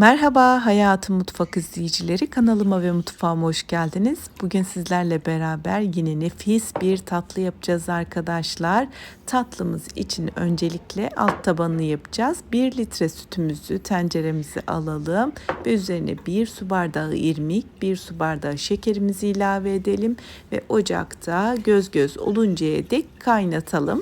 Merhaba Hayatım Mutfak izleyicileri kanalıma ve mutfağıma hoş geldiniz. Bugün sizlerle beraber yine nefis bir tatlı yapacağız arkadaşlar. Tatlımız için öncelikle alt tabanını yapacağız. 1 litre sütümüzü tenceremize alalım ve üzerine 1 su bardağı irmik, 1 su bardağı şekerimizi ilave edelim ve ocakta göz göz oluncaya dek kaynatalım.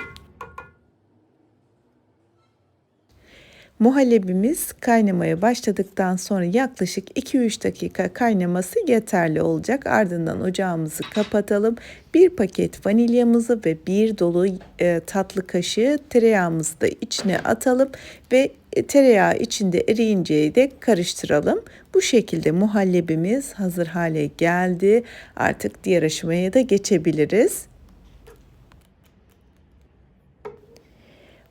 Muhallebimiz kaynamaya başladıktan sonra yaklaşık 2-3 dakika kaynaması yeterli olacak. Ardından ocağımızı kapatalım. Bir paket vanilyamızı ve bir dolu e, tatlı kaşığı tereyağımızı da içine atalım ve e, tereyağı içinde eriyinceye de karıştıralım. Bu şekilde muhallebimiz hazır hale geldi. Artık diğer aşamaya da geçebiliriz.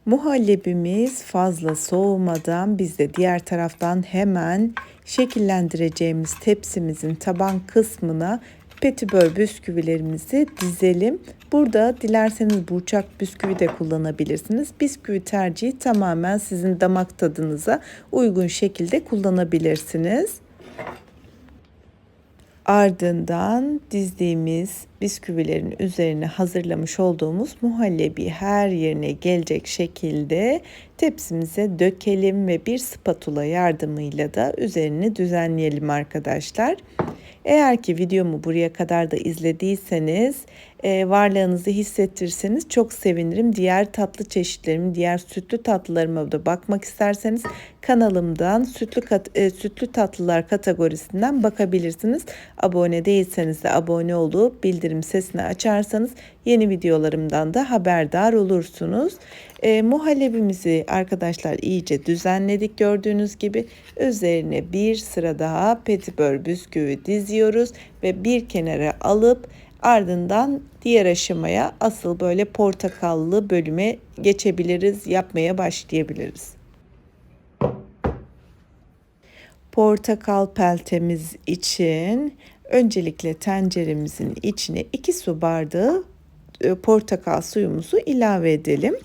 Muhallebimiz fazla soğumadan biz de diğer taraftan hemen şekillendireceğimiz tepsimizin taban kısmına petibör bisküvilerimizi dizelim. Burada dilerseniz burçak bisküvi de kullanabilirsiniz. Bisküvi tercihi tamamen sizin damak tadınıza uygun şekilde kullanabilirsiniz. Ardından dizdiğimiz bisküvilerin üzerine hazırlamış olduğumuz muhallebi her yerine gelecek şekilde tepsimize dökelim ve bir spatula yardımıyla da üzerini düzenleyelim arkadaşlar. Eğer ki videomu buraya kadar da izlediyseniz e, varlığınızı hissettirseniz çok sevinirim. Diğer tatlı çeşitlerim, diğer sütlü tatlılarıma da bakmak isterseniz kanalımdan sütlü kat, e, sütlü tatlılar kategorisinden bakabilirsiniz. Abone değilseniz de abone olup bildirim sesini açarsanız yeni videolarımdan da haberdar olursunuz. E, muhallebimizi arkadaşlar iyice düzenledik gördüğünüz gibi. Üzerine bir sıra daha petibör bisküvi diziyoruz ve bir kenara alıp ardından diğer aşamaya asıl böyle portakallı bölüme geçebiliriz, yapmaya başlayabiliriz. Portakal peltemiz için öncelikle tenceremizin içine 2 su bardağı e, portakal suyumuzu ilave edelim.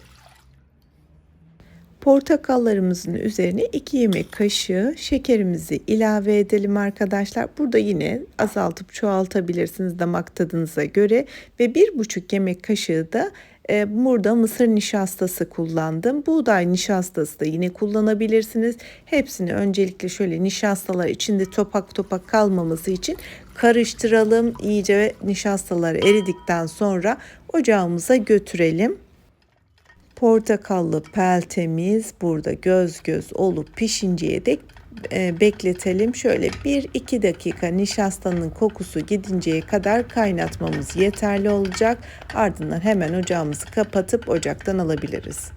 Portakallarımızın üzerine 2 yemek kaşığı şekerimizi ilave edelim arkadaşlar. Burada yine azaltıp çoğaltabilirsiniz damak tadınıza göre ve 1,5 yemek kaşığı da e, burada mısır nişastası kullandım. Buğday nişastası da yine kullanabilirsiniz. Hepsini öncelikle şöyle nişastalar içinde topak topak kalmaması için karıştıralım. İyice nişastalar eridikten sonra ocağımıza götürelim. Portakallı peltemiz burada göz göz olup pişinceye dek e, bekletelim. Şöyle 1-2 dakika nişastanın kokusu gidinceye kadar kaynatmamız yeterli olacak. Ardından hemen ocağımızı kapatıp ocaktan alabiliriz.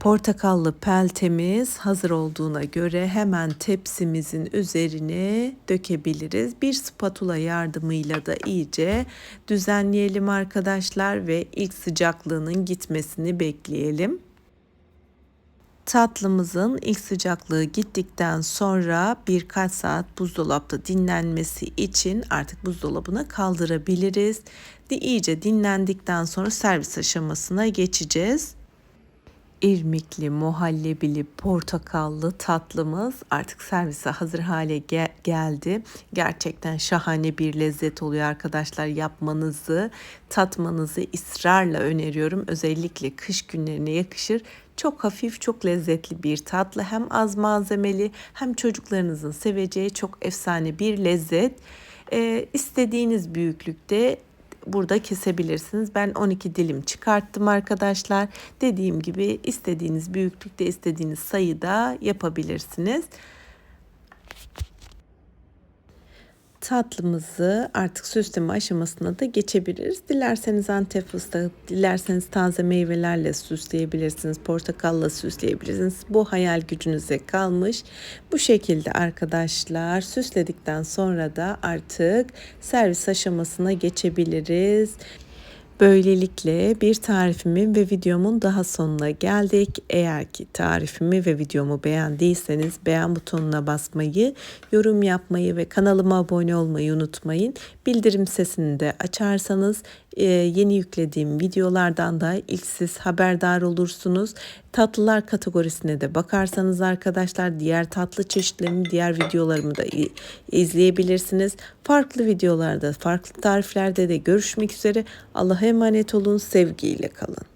Portakallı peltemiz hazır olduğuna göre hemen tepsimizin üzerine dökebiliriz. Bir spatula yardımıyla da iyice düzenleyelim arkadaşlar ve ilk sıcaklığının gitmesini bekleyelim. Tatlımızın ilk sıcaklığı gittikten sonra birkaç saat buzdolapta dinlenmesi için artık buzdolabına kaldırabiliriz. İyice dinlendikten sonra servis aşamasına geçeceğiz irmikli, muhallebili, portakallı tatlımız artık servise hazır hale ge- geldi. Gerçekten şahane bir lezzet oluyor arkadaşlar. Yapmanızı, tatmanızı ısrarla öneriyorum. Özellikle kış günlerine yakışır. Çok hafif, çok lezzetli bir tatlı. Hem az malzemeli hem çocuklarınızın seveceği çok efsane bir lezzet. Ee, istediğiniz büyüklükte burada kesebilirsiniz. Ben 12 dilim çıkarttım arkadaşlar. Dediğim gibi istediğiniz büyüklükte istediğiniz sayıda yapabilirsiniz. Tatlımızı artık süsleme aşamasına da geçebiliriz. Dilerseniz antep fıstığı, dilerseniz taze meyvelerle süsleyebilirsiniz. Portakalla süsleyebilirsiniz. Bu hayal gücünüze kalmış. Bu şekilde arkadaşlar süsledikten sonra da artık servis aşamasına geçebiliriz. Böylelikle bir tarifimin ve videomun daha sonuna geldik. Eğer ki tarifimi ve videomu beğendiyseniz beğen butonuna basmayı, yorum yapmayı ve kanalıma abone olmayı unutmayın. Bildirim sesini de açarsanız e, yeni yüklediğim videolardan da ilk siz haberdar olursunuz. Tatlılar kategorisine de bakarsanız arkadaşlar diğer tatlı çeşitlerini, diğer videolarımı da izleyebilirsiniz. Farklı videolarda, farklı tariflerde de görüşmek üzere. Allah'a emanet olun, sevgiyle kalın.